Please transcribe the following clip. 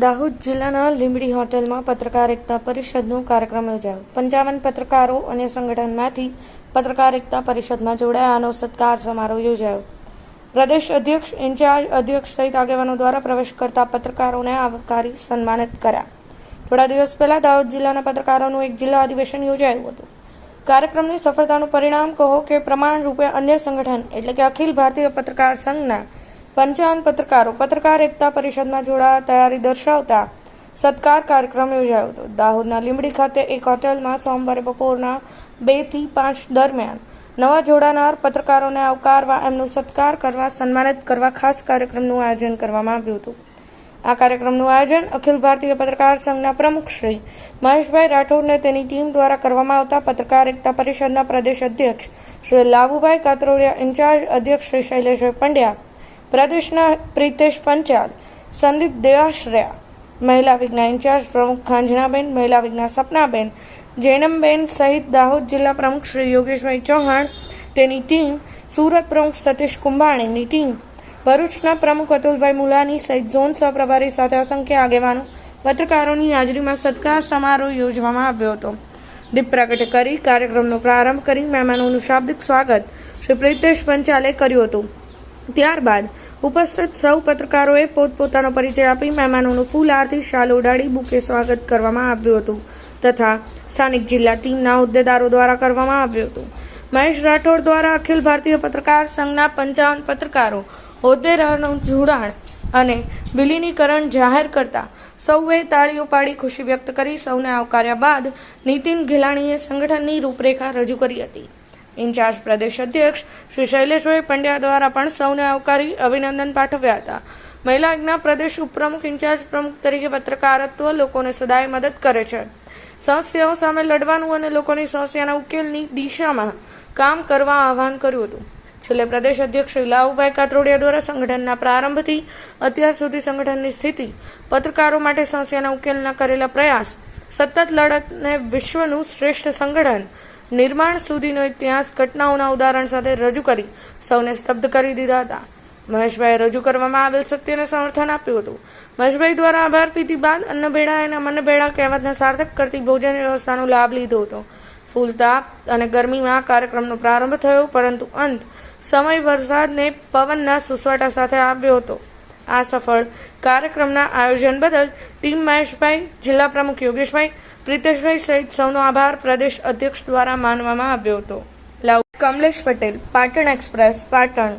દાહોદ જિલ્લાના લીંબડી હોટેલમાં પત્રકાર એકતા પરિષદનો કાર્યક્રમ યોજાયો. પંચાવન પત્રકારો અને સંગઠનમાંથી પત્રકાર એકતા પરિષદમાં જોડાયાનો સત્કાર સમારોહ યોજાયો. પ્રદેશ અધ્યક્ષ, ઇન્ચાર્જ અધ્યક્ષ સહિત આગેવાનો દ્વારા પ્રવેશ કરતા પત્રકારોને આવકારી સન્માનિત કર્યા. થોડા દિવસ પહેલા દાહોદ જિલ્લાના પત્રકારોનું એક જિલ્લા અધિવેશન યોજાયું હતું. કાર્યક્રમની સફળતાનું પરિણામ કહો કે પ્રમાણરૂપે અન્ય સંગઠન એટલે કે અખિલ ભારતીય પત્રકાર સંઘના પંચાવન પત્રકારો પત્રકાર એકતા પરિષદમાં જોડાવા તૈયારી દર્શાવતા સત્કાર કાર્યક્રમ યોજાયો હતો. દાહોદના લીંબડી ખાતે એક હોટેલમાં સોમવારે બપોરના બેથી પાંચ દરમિયાન નવા જોડાનાર પત્રકારોને આવકારવા, એમનો સત્કાર કરવા, સન્માનિત કરવા ખાસ કાર્યક્રમનું આયોજન કરવામાં આવ્યું હતું. આ કાર્યક્રમનું આયોજન અખિલ ભારતીય પત્રકાર સંઘના પ્રમુખ શ્રી મહેશભાઈ રાઠોડને તેની ટીમ દ્વારા કરવામાં આવતા પત્રકાર એકતા પરિષદના પ્રદેશ અધ્યક્ષ શ્રી લાભુભાઈ કાતરોડિયા, ઇન્ચાર્જ અધ્યક્ષ શ્રી શૈલેષભાઈ પંડ્યા પ્રદેશના પ્રિતેશ પંચાલ, સંદીપ દેવાશ્રયા, મહિલા વિજ્ઞા ઇન્ચાર્જ પ્રમુખ ખાંજનાબેન, મહિલા વિજ્ઞા સપનાબેન, જૈનમબેન સહિત દાહોદ જિલ્લા પ્રમુખ શ્રી યોગેશભાઈ ચૌહાણ, તેની ટીમ સુરત પ્રમુખ સતીશ કુંભાણીની ટીમ ભરૂચના પ્રમુખ અતુલભાઈ મુલાની સહિત ઝોન સહપ્રભારી સાથે અસંખ્ય આગેવાનો પત્રકારોની હાજરીમાં સત્કાર સમારોહ યોજવામાં આવ્યો હતો. દીપ પ્રગટ કરી કાર્યક્રમનો પ્રારંભ કરી મહેમાનોનું શાબ્દિક સ્વાગત શ્રી પ્રિતેશ પંચાલે કર્યું હતું. ત્યારબાદ ઉપસ્થિત સૌ પત્રકારોએ પોતપોતાનો પરિચય આપી મહેમાનોનું ફૂલ આરતી શાલ ઉડાડી બુકે સ્વાગત કરવામાં આવ્યું હતું તથા સ્થાનિક જિલ્લા ટીમના હોદ્દેદારો દ્વારા કરવામાં આવ્યું હતું. મહેશ રાઠોડ દ્વારા અખિલ ભારતીય પત્રકાર સંઘના પંચાવન પત્રકારો, હોદ્દેદારોનું જોડાણ અને વિલીનીકરણ જાહેર કરતા સૌએ તાળીઓ પાડી ખુશી વ્યક્ત કરી સૌને આવકાર્યા બાદ નીતિન ઘેલાણીએ સંગઠનની રૂપરેખા રજૂ કરી હતી. ઇન્ચાર્જ પ્રદેશ અધ્યક્ષ શ્રી શૈલેષભાઈ પંડ્યા દ્વારા પણ સૌને આવકારી અભિનંદન પાઠવ્યા હતા. મહિલા આજ્ઞા પ્રદેશ ઉપપ્રમુખ ઇન્ચાર્જ પ્રમુખ તરીકે પત્રકારત્વ લોકોને સદાય મદદ કરે છે. સમસ્યાઓ સામે લડવાનું અને લોકોની સમસ્યાના ઉકેલની દિશામાં કામ કરવા આહવાન કર્યું હતું. છેલ્લે પ્રદેશ અધ્યક્ષ શ્રી લાવુભાઈ કાતરોડિયા દ્વારા સંગઠનના પ્રારંભથી અત્યાર સુધી સંગઠનની સ્થિતિ, પત્રકારો માટે સમસ્યાના ઉકેલના કરેલા પ્રયાસ, સતત લડતને વિશ્વનું શ્રેષ્ઠ સંગઠન નિર્માણ સુધીનો ઇતિહાસ ઘટનાઓના ઉદાહરણ સાથે રજૂ કરી સૌને સ્તબ્ધ કરી દીધા હતા. મહેશભાઈએ રજૂ કરવામાં આવેલ સત્યને સમર્થન આપ્યું હતું. મહેશભાઈ દ્વારા આભાર પીધી બાદ અન્નભેળા એના મનભેળા કહેવતને સાર્થક કરતી ભોજન વ્યવસ્થાનો લાભ લીધો હતો. ફૂલ તાપ અને ગરમીમાં કાર્યક્રમનો પ્રારંભ થયો, પરંતુ અંત સમય વરસાદને પવનના સુસવાટા સાથે આવ્યો હતો. આ સફળ કાર્યક્રમના આયોજન બદલ ટીમ મહેશભાઈ, જિલ્લા પ્રમુખ યોગેશભાઈ પ્રિતેશભાઈ સહિત સૌનો આભાર પ્રદેશ અધ્યક્ષ દ્વારા માનવામાં આવ્યો હતો. લાવ કમલેશ પટેલ, પાટણ એક્સપ્રેસ, પાટણ.